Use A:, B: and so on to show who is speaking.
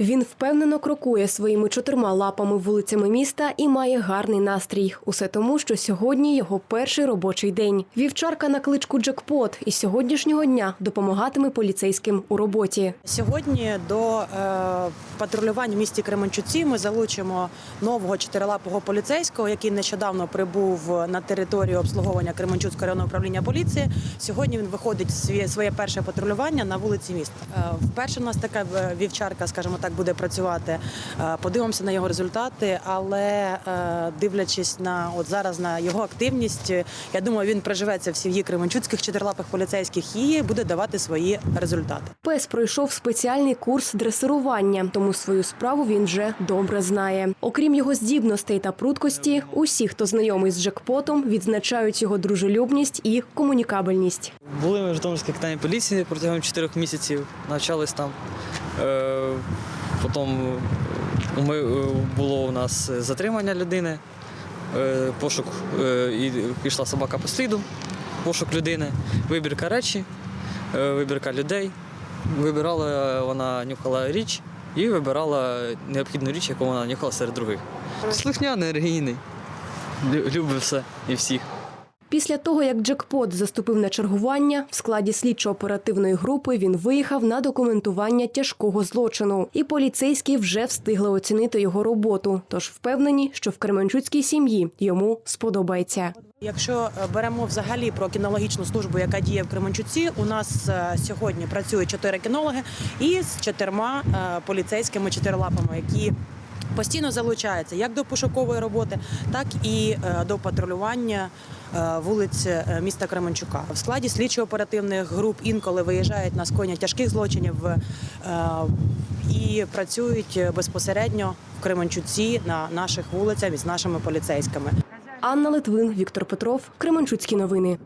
A: Він впевнено крокує своїми чотирма лапами вулицями міста і має гарний настрій. Усе тому, що сьогодні його перший робочий день. Вівчарка на кличку Джекпот із сьогоднішнього дня допомагатиме поліцейським у роботі.
B: Сьогодні до е, патрулювання в місті Кременчуці ми залучимо нового чотирилапого поліцейського, який нещодавно прибув на територію обслуговування Кременчуцького районного управління поліції. Сьогодні він виходить своє, своє перше патрулювання на вулиці міста. Е, вперше у нас така е, вівчарка, скажімо так, буде працювати. Е, подивимося на його результати, але е, дивлячись на от зараз на його активність, я думаю, він приживеться в сім'ї Кременчуцьких чотирилапих поліцейських і буде давати свої результати.
A: Пес пройшов спеціальний курс дресирування, тому свою справу він вже добре знає. Окрім його здібностей та пруткості, усі, хто знайомий з Джекпотом, відзначають його дружелюбність і комунікабельність.
C: Були ми в Житомирській капітані поліції протягом чотирьох місяців, навчались там. Е, Потім ми, е, було у нас затримання людини, е, пошук е, і пішла собака по сліду, пошук людини, вибірка речі, е, вибірка людей. Вибирала вона нюхала річ і вибирала необхідну річ, яку вона нюхала серед других. Слухняний, енергійний, лю- любить все і всіх.
A: Після того, як Джекпот заступив на чергування, в складі слідчо-оперативної групи він виїхав на документування тяжкого злочину, і поліцейські вже встигли оцінити його роботу. Тож впевнені, що в Кременчуцькій сім'ї йому сподобається.
B: Якщо е, беремо взагалі про кінологічну службу, яка діє в Кременчуці, у нас е, сьогодні працює чотири кінологи і з чотирма е, поліцейськими чотирилапами, які постійно залучаються як до пошукової роботи, так і е, до патрулювання е, вулиць е, міста Кременчука. В складі слідчо-оперативних груп інколи виїжджають на скоєння тяжких злочинів і працюють безпосередньо в Кременчуці на наших вулицях із нашими поліцейськими.
A: Анна Литвин, Віктор Петров, Кременчуцькі новини.